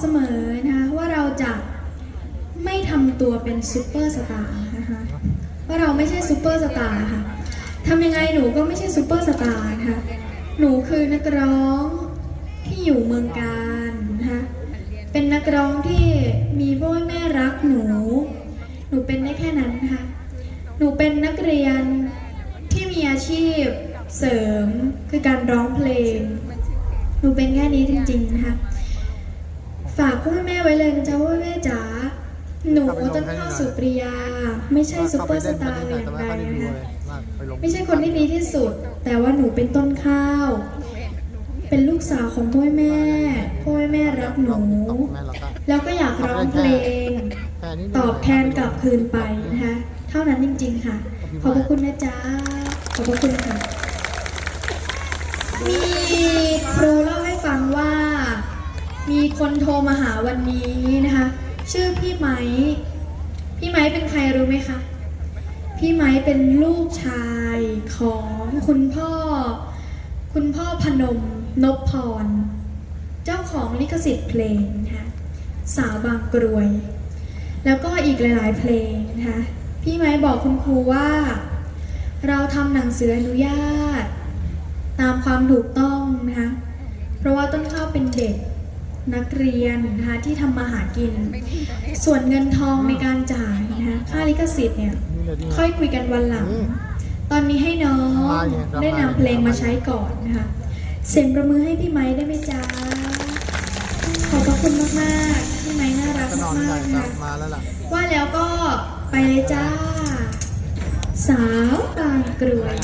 เสมอนะคะว่าเราจะไม่ทำตัวเป็นซูเปอร์สตาร์นะคะว่าเราไม่ใช่ซูเปอร์สตาร์ค่ะทำยังไงหนูก็ไม่ใช่ซูเปอร์สตาร์นะคะหนูคือนักร้องที่อยู่เมืองการนะคะเป็นนักร้องที่มีพ่อแม่รักหนู หนูเป็นได้แค่นั้นนะคะหนูเป็นนักเรียนที่มีอาชีพเสริมคือการร้องเพลง หนูเป็นแค่นี้จริงๆนะคะ ฝากพ่อแม่ไว้เลยนะจ๊ะว่าแม่จ๋าหนูต้นข้าวสุปริยา ไม่ใช่ซุปเปอร์สตาร์อย่างใดนะคะไม่ใช่คนที่ดีที่สุด แต่ว่าหนูเป็นต้นข้าว เป็นลูกสาวของพ่อแม่พ่อแม่รักหนูแล้วก็อยากร้องเพลง ตอบแทนกลับคืนไปนะคะเท่านั้นจริง ๆ ค่ะ ขอบพระคุณนะจ๊ะขอบพระคุณค่ะ มีคนโทรมาหาวันนี้นะคะ ชื่อพี่ไม้พี่ไม้เป็นใครรู้ไหมคะพี่ไม้เป็นลูกชายของคุณพ่อ คุณพ่อพนมนพพร เจ้าของลิขสิทธิ์เพลงนะคะสาวบางกรวย แล้วก็อีกหลาย ๆ เพลงนะคะพี่ไม้บอกคุณครูว่า เราทำหนังสืออนุญาต ตามความถูกต้องนะคะเพราะว่าต้นข้าวเป็นเด็ก นักเรียนนะคะที่ทำมาหากิน ส่วนเงินทองในการจ่ายนะคะค่าลิขสิทธิ์เนี่ยค่อยคุยกันวันหลัง ตอนนี้ให้น้องได้นำเพลงมาใช้ก่อนนะคะเสียงประมือให้พี่ไม้ได้ไหมจ๊ะขอบพระคุณมากๆพี่ไม้น่ารักก็นอนมาใหญ่กๆนะคะมาแล้วล่ะว่าแล้วก็ไปเลยจ้า สาวบางกรวย